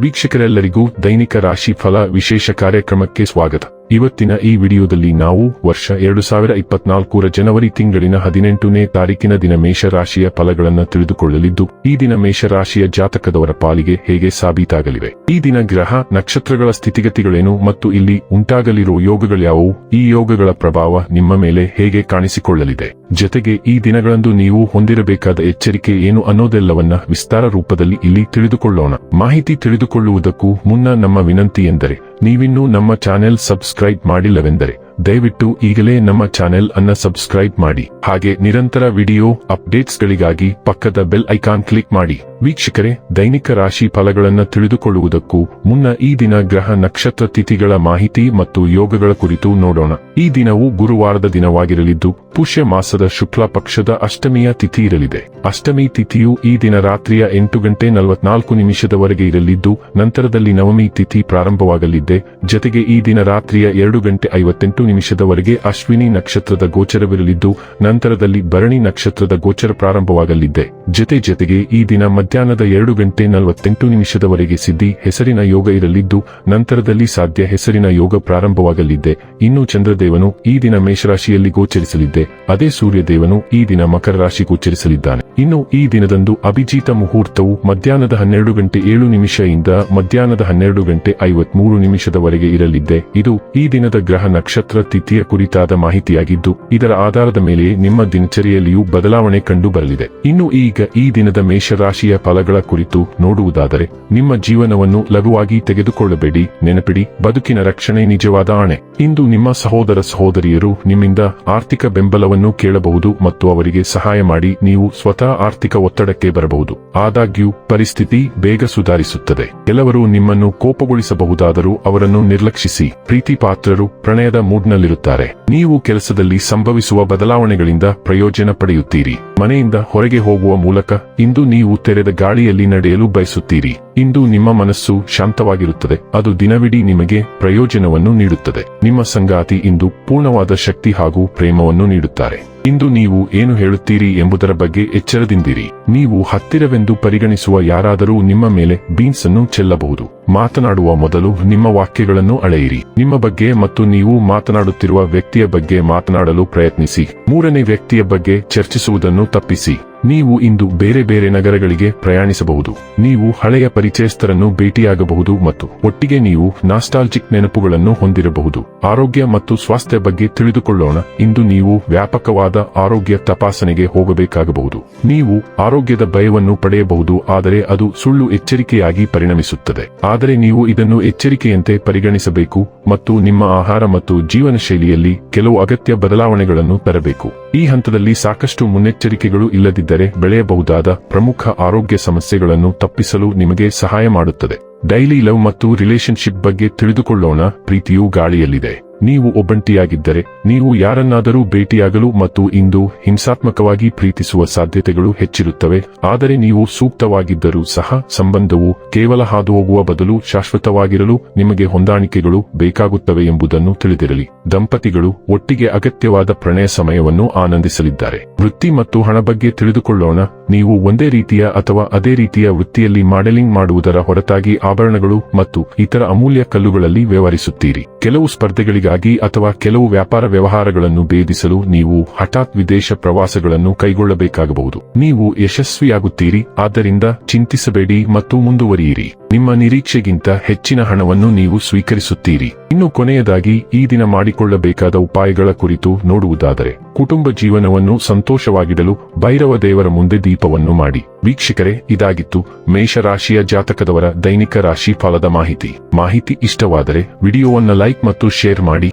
ವೀಕ್ಷಕರೆಲ್ಲರಿಗೂ ದೈನಿಕ ರಾಶಿ ಫಲ ವಿಶೇಷ ಕಾರ್ಯಕ್ರಮಕ್ಕೆ ಸ್ವಾಗತ. ಇವತ್ತಿನ ಈ ವಿಡಿಯೋದಲ್ಲಿ ನಾವು ವರ್ಷ ಎರಡು ಸಾವಿರ ಇಪ್ಪತ್ನಾಲ್ಕರ ಜನವರಿ ತಿಂಗಳಿನ ಹದಿನೆಂಟನೇ ತಾರೀಕಿನ ದಿನ ಮೇಷರಾಶಿಯ ಫಲಗಳನ್ನು ತಿಳಿದುಕೊಳ್ಳಲಿದ್ದು, ಈ ದಿನ ಮೇಷರಾಶಿಯ ಜಾತಕದವರ ಪಾಲಿಗೆ ಹೇಗೆ ಸಾಬೀತಾಗಲಿವೆ? ಈ ದಿನ ಗ್ರಹ, ನಕ್ಷತ್ರಗಳ ಸ್ಥಿತಿಗತಿಗಳೇನು ಮತ್ತು ಇಲ್ಲಿ ಉಂಟಾಗಲಿರುವ ಯೋಗಗಳ್ಯಾವುವು? ಈ ಯೋಗಗಳ ಪ್ರಭಾವ ನಿಮ್ಮ ಮೇಲೆ ಹೇಗೆ ಕಾಣಿಸಿಕೊಳ್ಳಲಿದೆ? ಜೊತೆಗೆ ಈ ದಿನಗಳಂದು ನೀವು ಹೊಂದಿರಬೇಕಾದ ಎಚ್ಚರಿಕೆ ಏನು ಅನ್ನೋದೆಲ್ಲವನ್ನ ವಿಸ್ತಾರ ರೂಪದಲ್ಲಿ ಇಲ್ಲಿ ತಿಳಿದುಕೊಳ್ಳೋಣ. ಮಾಹಿತಿ ತಿಳಿದುಕೊಳ್ಳುವುದಕ್ಕೂ ಮುನ್ನ ನಮ್ಮ ವಿನಂತಿ ಎಂದರೆ ನೀವಿನ್ನೂ ನಮ್ಮ ಚಾನೆಲ್ ಸಬ್ಸ್ಕ್ರೈಬ್ ಮಾಡಿಲ್ಲವೆಂದರೆ ದಯವಿಟ್ಟು ಈಗಲೇ ನಮ್ಮ ಚಾನೆಲ್ ಅನ್ನ ಸಬ್ಸ್ಕ್ರೈಬ್ ಮಾಡಿ. ಹಾಗೆ ನಿರಂತರ ವಿಡಿಯೋ ಅಪ್ಡೇಟ್ಸ್ಗಳಿಗಾಗಿ ಪಕ್ಕದ ಬೆಲ್ ಐಕಾನ್ ಕ್ಲಿಕ್ ಮಾಡಿ. ವೀಕ್ಷಕರೇ, ದೈನಿಕ ರಾಶಿ ಫಲಗಳನ್ನು ತಿಳಿದುಕೊಳ್ಳುವುದಕ್ಕೂ ಮುನ್ನ ಈ ದಿನ ಗ್ರಹ ನಕ್ಷತ್ರ ತಿಥಿಗಳ ಮಾಹಿತಿ ಮತ್ತು ಯೋಗಗಳ ಕುರಿತು ನೋಡೋಣ. ಈ ದಿನವು ಗುರುವಾರದ ದಿನವಾಗಿರಲಿದ್ದು, ಪುಷ್ಯ ಮಾಸದ ಶುಕ್ಲ ಪಕ್ಷದ ಅಷ್ಟಮಿಯ ತಿಥಿ ಇರಲಿದೆ. ಅಷ್ಟಮಿ ತಿಥಿಯು ಈ ದಿನ ರಾತ್ರಿಯ ಎಂಟು ಗಂಟೆ ನಲವತ್ನಾಲ್ಕು ನಿಮಿಷದವರೆಗೆ ಇರಲಿದ್ದು, ನಂತರದಲ್ಲಿ ನವಮಿ ತಿಥಿ ಪ್ರಾರಂಭವಾಗಲಿದ್ದೆ. ಜತೆಗೆ ಈ ದಿನ ರಾತ್ರಿಯ ಎರಡು ಗಂಟೆ ಐವತ್ತೆಂಟು ನಿಮಿಷದವರೆಗೆ ಅಶ್ವಿನಿ ನಕ್ಷತ್ರದ ಗೋಚರವಿರಲಿದ್ದು, ನಂತರದಲ್ಲಿ ಭರಣಿ ನಕ್ಷತ್ರದ ಗೋಚರ ಪ್ರಾರಂಭವಾಗಲಿದೆ ಜೊತೆ ಜೊತೆಗೆ ಈ ದಿನ ಮಧ್ಯಾಹ್ನದ ಎರಡು ಗಂಟೆ ನಲವತ್ತೆಂಟು ನಿಮಿಷದವರೆಗೆ ಸಿದ್ಧಿ ಹೆಸರಿನ ಯೋಗ ಇರಲಿದ್ದು, ನಂತರದಲ್ಲಿ ಸಾಧ್ಯ ಹೆಸರಿನ ಯೋಗ ಪ್ರಾರಂಭವಾಗಲಿದೆ ಇನ್ನು ಚಂದ್ರದೇವನು ಈ ದಿನ ಮೇಷರಾಶಿಯಲ್ಲಿ ಗೋಚರಿಸಲಿದ್ದೆ. ಅದೇ ಸೂರ್ಯದೇವನು ಈ ದಿನ ಮಕರ ರಾಶಿ ಗೋಚರಿಸಲಿದ್ದಾನೆ ಇನ್ನು ಈ ದಿನದಂದು ಅಭಿಜಿತ ಮುಹೂರ್ತವು ಮಧ್ಯಾಹ್ನದ ಹನ್ನೆರಡು ಗಂಟೆ ಏಳು ನಿಮಿಷದಿಂದ ಮಧ್ಯಾಹ್ನದ ಹನ್ನೆರಡು ಗಂಟೆ ಐವತ್ಮೂರು ನಿಮಿಷದವರೆಗೆ ಇರಲಿದ್ದೆ. ಇದು ಈ ದಿನದ ಗ್ರಹ ನಕ್ಷತ್ರ ತಿಥಿಯ ಕುರಿತಾದ ಮಾಹಿತಿಯಾಗಿದ್ದು, ಇದರ ಆಧಾರದ ಮೇಲೆ ನಿಮ್ಮ ದಿನಚರಿಯಲ್ಲಿಯೂ ಬದಲಾವಣೆ ಕಂಡು ಬರಲಿದೆ ಇನ್ನು ಈಗ ಈ ದಿನದ ಮೇಷರಾಶಿಯ ಫಲಗಳ ಕುರಿತು ನೋಡುವುದಾದರೆ, ನಿಮ್ಮ ಜೀವನವನ್ನು ಲಘುವಾಗಿ ತೆಗೆದುಕೊಳ್ಳಬೇಡಿ, ನೆನಪಿಡಿ, ಬದುಕಿನ ರಕ್ಷಣೆ ನಿಜವಾದ ಆಣೆ. ಇಂದು ನಿಮ್ಮ ಸಹೋದರ ಸಹೋದರಿಯರು ನಿಮ್ಮಿಂದ ಆರ್ಥಿಕ ಬೆಂಬಲವನ್ನು ಕೇಳಬಹುದು ಮತ್ತು ಅವರಿಗೆ ಸಹಾಯ ಮಾಡಿ ನೀವು ಸ್ವತಃ ಆರ್ಥಿಕ ಒತ್ತಡಕ್ಕೆ ಬರಬಹುದು. ಆದಾಗ್ಯೂ, ಪರಿಸ್ಥಿತಿ ಬೇಗ ಸುಧಾರಿಸುತ್ತದೆ. ಕೆಲವರು ನಿಮ್ಮನ್ನು ಕೋಪಗೊಳಿಸಬಹುದಾದರೂ ಅವರನ್ನು ನಿರ್ಲಕ್ಷಿಸಿ ಪ್ರೀತಿ ಪಾತ್ರರು ಪ್ರಣಯದ ಮೂಡ್ನಲ್ಲಿರುತ್ತಾರೆ. ನೀವು ಕೆಲಸದಲ್ಲಿ ಸಂಭವಿಸುವ ಬದಲಾವಣೆಗಳಿಂದ ಪ್ರಯೋಜನ ಪಡೆಯುತ್ತೀರಿ. ಮನೆಯಿಂದ ಹೊರಗೆ ಹೋಗುವ ಮೂಲಕ ಇಂದು ನೀವು ತೆರೆದ ಗಾಳಿಯಲ್ಲಿ ನಡೆಯಲು ಬಯಸುತ್ತೀರಿ. ಇಂದು ನಿಮ್ಮ ಮನಸ್ಸು ಶಾಂತವಾಗಿರುತ್ತದೆ. ಅದು ದಿನವಿಡೀ ನಿಮಗೆ ಪ್ರಯೋಜನವನ್ನು ನೀಡುತ್ತದೆ. ನಿಮ್ಮ ಸಂಗಾತಿ ಇಂದು ಪೂರ್ಣವಾದ ಶಕ್ತಿ ಹಾಗೂ ಪ್ರೇಮವನ್ನು ನೀಡುತ್ತಾರೆ. ಇಂದು ನೀವು ಏನು ಹೇಳುತ್ತೀರಿ ಎಂಬುದರ ಬಗ್ಗೆ ಎಚ್ಚರದಿಂದಿರಿ. ನೀವು ಹತ್ತಿರವೆಂದು ಪರಿಗಣಿಸುವ ಯಾರಾದರೂ ನಿಮ್ಮ ಮೇಲೆ ಬೀನ್ಸ್ ಅನ್ನು ಚೆಲ್ಲಬಹುದು. ಮಾತನಾಡುವ ಮೊದಲು ನಿಮ್ಮ ವಾಕ್ಯಗಳನ್ನು ಅಳೆಯಿರಿ. ನಿಮ್ಮ ಬಗ್ಗೆ ಮತ್ತು ನೀವು ಮಾತನಾಡುತ್ತಿರುವ ವ್ಯಕ್ತಿಯ ಬಗ್ಗೆ ಮಾತನಾಡಲು ಪ್ರಯತ್ನಿಸಿ. ಮೂರನೇ ವ್ಯಕ್ತಿಯ ಬಗ್ಗೆ ಚರ್ಚಿಸುವುದನ್ನು ತಪ್ಪಿಸಿ. ನೀವು ಇಂದು ಬೇರೆ ಬೇರೆ ನಗರಗಳಿಗೆ ಪ್ರಯಾಣಿಸಬಹುದು. ನೀವು ಹಳೆಯ ಪರಿಚಯಸ್ಥರನ್ನು ಭೇಟಿಯಾಗಬಹುದು ಮತ್ತು ಒಟ್ಟಿಗೆ ನೀವು ನಾಸ್ಟಾಲ್ಜಿಕ್ ನೆನಪುಗಳನ್ನು ಹೊಂದಿರಬಹುದು. ಆರೋಗ್ಯ ಮತ್ತು ಸ್ವಾಸ್ಥ್ಯ ಬಗ್ಗೆ ತಿಳಿದುಕೊಳ್ಳೋಣ. ಇಂದು ನೀವು ವ್ಯಾಪಕವಾದ ಆರೋಗ್ಯ ತಪಾಸಣೆಗೆ ಹೋಗಬೇಕಾಗಬಹುದು. ನೀವು ಆರೋಗ್ಯದ ಭಯವನ್ನು ಪಡೆಯಬಹುದು, ಆದರೆ ಅದು ಸುಳ್ಳು ಎಚ್ಚರಿಕೆಯಾಗಿ ಪರಿಣಮಿಸುತ್ತದೆ. ಆದರೆ ನೀವು ಇದನ್ನು ಎಚ್ಚರಿಕೆಯಂತೆ ಪರಿಗಣಿಸಬೇಕು ಮತ್ತು ನಿಮ್ಮ ಆಹಾರ ಮತ್ತು ಜೀವನ ಶೈಲಿಯಲ್ಲಿ ಕೆಲವು ಅಗತ್ಯ ಬದಲಾವಣೆಗಳನ್ನು ತರಬೇಕು. ಈ ಹಂತದಲ್ಲಿ ಸಾಕಷ್ಟು ಮುನ್ನೆಚ್ಚರಿಕೆಗಳು ಇಲ್ಲದಿದ್ದರೆ ಬೆಳೆಯಬಹುದಾದ ಪ್ರಮುಖ ಆರೋಗ್ಯ ಸಮಸ್ಯೆಗಳನ್ನು ತಪ್ಪಿಸಲು ನಿಮಗೆ ಸಹಾಯ ಮಾಡುತ್ತದೆ. ಡೈಲಿ ಲವ್ ಮತ್ತು ರಿಲೇಶನ್ಶಿಪ್ ಬಗ್ಗೆ ತಿಳಿದುಕೊಳ್ಳೋಣ. ಪ್ರೀತಿಯು ಗಾಳಿಯಲ್ಲಿದೆ. ನೀವು ಒಬ್ಬಂಟಿಯಾಗಿದ್ದರೆ, ನೀವು ಯಾರನ್ನಾದರೂ ಭೇಟಿಯಾಗಲು ಮತ್ತು ಇಂದು ಹಿಂಸಾತ್ಮಕವಾಗಿ ಪ್ರೀತಿಸುವ ಸಾಧ್ಯತೆಗಳು ಹೆಚ್ಚಿರುತ್ತವೆ, ಆದರೆ ನೀವು ಸೂಕ್ತವಾಗಿದ್ದರೂ ಸಹ ಸಂಬಂಧವು ಕೇವಲ ಹಾದುಹೋಗುವ ಬದಲು ಶಾಶ್ವತವಾಗಿರಲು ನಿಮಗೆ ಹೊಂದಾಣಿಕೆಗಳು ಬೇಕಾಗುತ್ತವೆ ಎಂಬುದನ್ನು ತಿಳಿದಿರಲಿ. ದಂಪತಿಗಳು ಒಟ್ಟಿಗೆ ಅಗತ್ಯವಾದ ಪ್ರಣಯ ಸಮಯವನ್ನು ಆನಂದಿಸಲಿದ್ದಾರೆ. ವೃತ್ತಿ ಮತ್ತು ಹಣ ಬಗ್ಗೆ ತಿಳಿದುಕೊಳ್ಳೋಣ. ನೀವು ಒಂದೇ ರೀತಿಯ ಅಥವಾ ಅದೇ ರೀತಿಯ ವೃತ್ತಿಯಲ್ಲಿ ಮಾಡೆಲಿಂಗ್ ಮಾಡುವುದರ ಹೊರತಾಗಿ ಆಭರಣಗಳು ಮತ್ತು ಇತರ ಅಮೂಲ್ಯ ಕಲ್ಲುಗಳಲ್ಲಿ ವ್ಯವಹರಿಸುತ್ತೀರಿ. ಕೆಲವು ಸ್ಪರ್ಧೆಗಳಿಗಾಗಿ ಅಥವಾ ಕೆಲವು ವ್ಯಾಪಾರ ವ್ಯವಹಾರಗಳನ್ನು ಭೇದಿಸಲು ನೀವು ಹಠಾತ್ ವಿದೇಶ ಪ್ರವಾಸಗಳನ್ನು ಕೈಗೊಳ್ಳಬೇಕಾಗಬಹುದು. ನೀವು ಯಶಸ್ವಿಯಾಗುತ್ತೀರಿ, ಆದ್ದರಿಂದ ಚಿಂತಿಸಬೇಡಿ ಮತ್ತು ಮುಂದುವರಿಯಿರಿ. ನಿಮ್ಮ ನಿರೀಕ್ಷೆಗಿಂತ ಹೆಚ್ಚಿನ ಹಣವನ್ನು ನೀವು ಸ್ವೀಕರಿಸುತ್ತೀರಿ. ಇನ್ನು ಕೊನೆಯದಾಗಿ, ಈ ದಿನ ಮಾಡಿಕೊಳ್ಳಬೇಕಾದ ಉಪಾಯಗಳ ಕುರಿತು ನೋಡುವುದಾದರೆ, ಕುಟುಂಬ ಜೀವನವನ್ನು ಸಂತೋಷವಾಗಿಡಲು ಭೈರವ ದೇವರ ಮುಂದೆ ದೀಪವನ್ನು ಮಾಡಿ. ವೀಕ್ಷಕರೇ, ಇದಾಗಿತ್ತು ಮೇಷರಾಶಿಯ ಜಾತಕದವರ ದೈನಿಕ ರಾಶಿ ಫಲದ ಮಾಹಿತಿ. ಮಾಹಿತಿ ಇಷ್ಟವಾದರೆ, ವಿಡಿಯೋವನ್ನು ಲೈಕ್ ಮತ್ತು ಶೇರ್ ಮಾಡಿ.